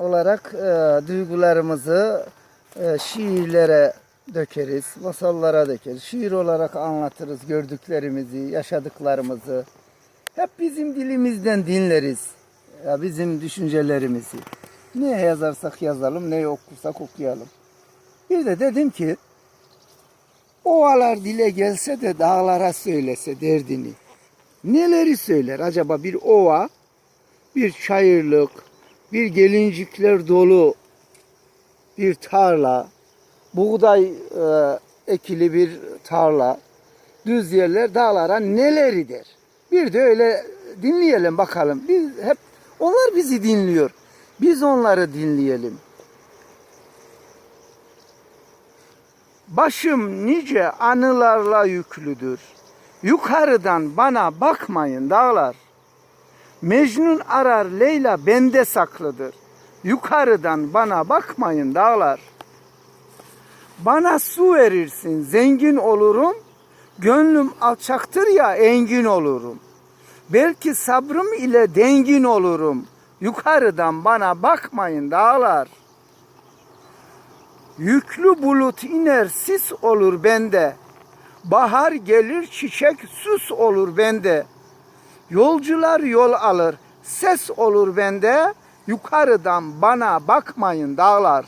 olarak e, duygularımızı e, şiirlere dökeriz, masallara dökeriz. Şiir olarak anlatırız gördüklerimizi, yaşadıklarımızı. Hep bizim dilimizden dinleriz. Ya bizim düşüncelerimizi. Ne yazarsak yazalım, ne okursak okuyalım. Bir de dedim ki ovalar dile gelse de dağlara söylese derdini. Neleri söyler acaba bir ova, bir çayırlık, bir gelincikler dolu bir tarla, buğday e, ekili bir tarla, düz yerler dağlara neleri der. Bir de öyle dinleyelim bakalım. Biz hep onlar bizi dinliyor. Biz onları dinleyelim. Başım nice anılarla yüklüdür. Yukarıdan bana bakmayın dağlar. Mecnun arar Leyla bende saklıdır. Yukarıdan bana bakmayın dağlar. Bana su verirsin zengin olurum. Gönlüm alçaktır ya engin olurum. Belki sabrım ile dengin olurum. Yukarıdan bana bakmayın dağlar. Yüklü bulut iner sis olur bende. Bahar gelir çiçek süs olur bende. Yolcular yol alır ses olur bende. Yukarıdan bana bakmayın dağlar.